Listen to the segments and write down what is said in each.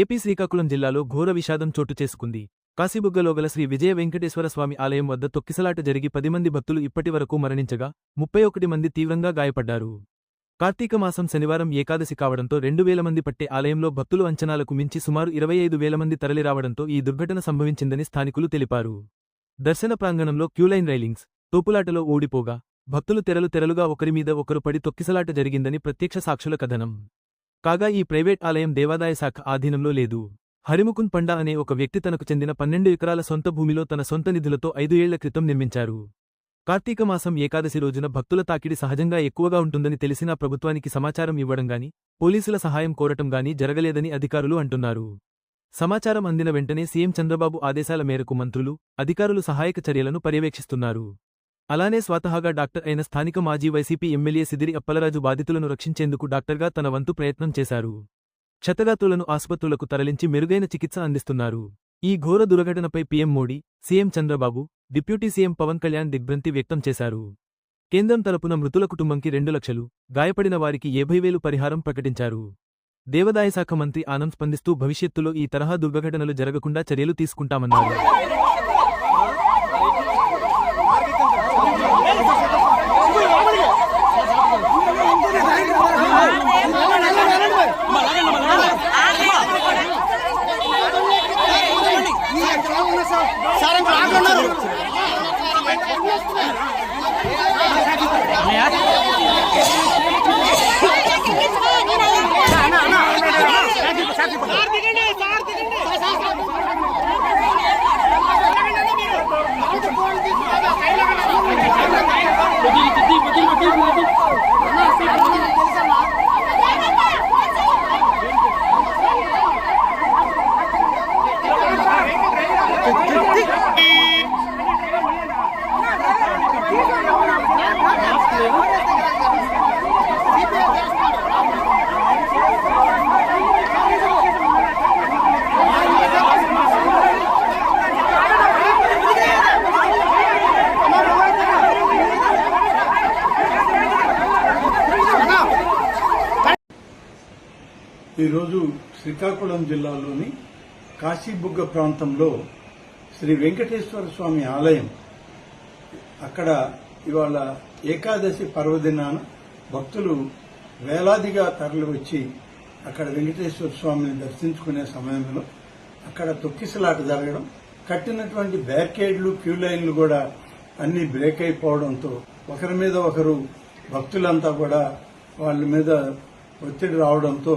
AP Srikakulam జిల్లాలో ఘోర విషాదం చోటు చేసుకుంది. కాశీబుగ్గలో గల శ్రీ విజయ వెంకటేశ్వర స్వామి ఆలయం వద్ద తొక్కిసలాట జరిగి పది మంది భక్తులు ఇప్పటి వరకు మరణించగా ముప్పై ఒకటి మంది తీవ్రంగా గాయపడ్డారు. కార్తీక మాసం శనివారం ఏకాదశి కావడంతో రెండు వేల మంది పట్టే ఆలయంలో భక్తులు అంచనాలకు మించి సుమారు ఇరవై ఐదు వేల మంది తరలిరావడంతో ఈ దుర్ఘటన సంభవించిందని స్థానికులు తెలిపారు. దర్శన ప్రాంగణంలో క్యూలైన్ రైలింగ్స్ తోపులాటలో ఓడిపోగా భక్తులు తెరలు తెరలుగా ఒకరిమీద ఒకరు పడి తొక్కిసలాట జరిగిందని ప్రత్యక్ష సాక్షుల కథనం. కాగా ఈ ప్రైవేట్ ఆలయం దేవాదాయ శాఖ ఆధీనంలో లేదు. హరిముకుంద్ పండా అనే ఒక వ్యక్తి తనకు చెందిన పన్నెండు ఎకరాల సొంత భూమిలో తన సొంత నిధులతో ఐదు ఏళ్ళ క్రితం నిర్మించారు. కార్తీక మాసం ఏకాదశి రోజున భక్తుల తాకిడి సహజంగా ఎక్కువగా ఉంటుందని తెలిసినా ప్రభుత్వానికి సమాచారం ఇవ్వడం గాని పోలీసుల సహాయం కోరటం గాని జరగలేదని అధికారులు అంటున్నారు. సమాచారం అందిన వెంటనే సీఎం చంద్రబాబు ఆదేశాల మేరకు మంత్రులు అధికారులు సహాయక చర్యలను పర్యవేక్షిస్తున్నారు. అలానే స్వతహాగా డాక్టర్ అయిన స్థానిక మాజీ వైసీపీ ఎమ్మెల్యే సిదిరి అప్పలరాజు బాధితులను రక్షించేందుకు డాక్టర్గా తన వంతు ప్రయత్నం చేశారు. క్షతగాతులను ఆసుపత్రులకు తరలించి మెరుగైన చికిత్స అందిస్తున్నారు. ఈ ఘోర దుర్ఘటనపై PM Modi CM Chandrababu deputy CM Pawan Kalyan దిగ్భ్రంతి వ్యక్తం చేశారు. కేంద్రం తరపున మృతుల కుటుంబంకి రెండు లక్షలు గాయపడిన వారికి ఏభై వేలు పరిహారం ప్రకటించారు. దేవాదాయ శాఖ మంత్రి ఆనంద్ స్పందిస్తూ భవిష్యత్తులో ఈ తరహా దుర్ఘటనలు జరగకుండా చర్యలు తీసుకుంటామన్నారు. సార్ దిగండి సార్. ఈరోజు శ్రీకాకుళం జిల్లాలోని కాశీబుగ్గ ప్రాంతంలో శ్రీ వెంకటేశ్వర స్వామి ఆలయం అక్కడ ఇవాళ ఏకాదశి పర్వదినాన భక్తులు వేలాదిగా తరలి వచ్చి అక్కడ వెంకటేశ్వర స్వామిని దర్శించుకునే సమయంలో అక్కడ తొక్కిసలాట జరగడం కట్టినటువంటి బ్యారికేడ్లు క్యూ లైన్లు కూడా అన్ని బ్రేక్ అయిపోవడంతో ఒకరి మీద ఒకరు భక్తులంతా కూడా వాళ్ళ మీద ఒత్తిడి రావడంతో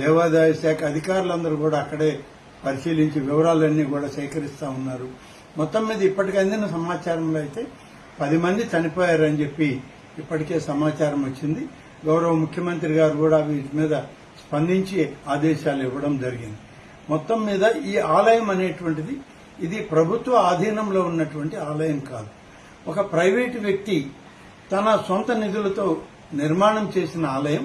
దేవాదాయ శాఖ అధికారులందరూ కూడా అక్కడే పరిశీలించి వివరాలన్నీ కూడా సేకరిస్తూ ఉన్నారు. మొత్తం మీద ఇప్పటికి అందిన సమాచారంలో అయితే పది మంది చనిపోయారని చెప్పి ఇప్పటికే సమాచారం వచ్చింది. గౌరవ ముఖ్యమంత్రి గారు కూడా వీటి మీద స్పందించి ఆదేశాలు ఇవ్వడం జరిగింది. మొత్తం మీద ఈ ఆలయం అనేటువంటిది ఇది ప్రభుత్వ ఆధీనంలో ఉన్నటువంటి ఆలయం కాదు. ఒక ప్రైవేటు వ్యక్తి తన సొంత నిధులతో నిర్మాణం చేసిన ఆలయం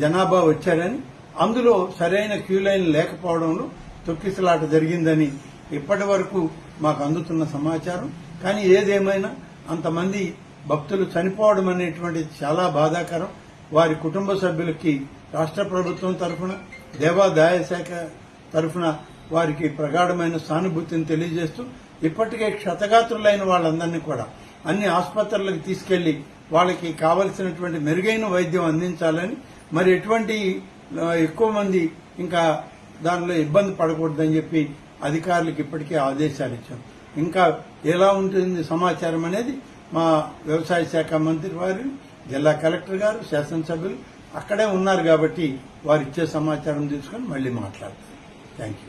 జనాభా వచ్చారని అందులో సరైన క్యూ లైన్ లేకపోవడంలో తొక్కిసలాట జరిగిందని ఇప్పటి వరకు మాకు అందుతున్న సమాచారం. కానీ ఏదేమైనా అంతమంది భక్తులు చనిపోవడం అనేటువంటిది చాలా బాధాకరం. వారి కుటుంబ సభ్యులకి రాష్ట్ర ప్రభుత్వం తరఫున దేవాదాయ శాఖ తరఫున వారికి ప్రగాఢమైన సానుభూతిని తెలియజేస్తూ ఇప్పటికే క్షతగాత్రులైన వాళ్ళందరినీ కూడా అన్ని ఆసుపత్రులకు తీసుకెళ్ళి వాళ్ళకి కావలసినటువంటి మెరుగైన వైద్యం అందించాలని మరి ఎటువంటి ఎక్కువ మంది ఇంకా దానిలో ఇబ్బంది పడకూడదని చెప్పి అధికారులకు ఇప్పటికే ఆదేశాలు ఇచ్చాం. ఇంకా ఎలా ఉంటుంది సమాచారం అనేది మా వ్యవసాయ శాఖ మంత్రి వారు జిల్లా కలెక్టర్ గారు శాసనసభ్యులు అక్కడే ఉన్నారు కాబట్టి వారు ఇచ్చే సమాచారం తీసుకొని మళ్ళీ మాట్లాడతారు థ్యాంక్ యూ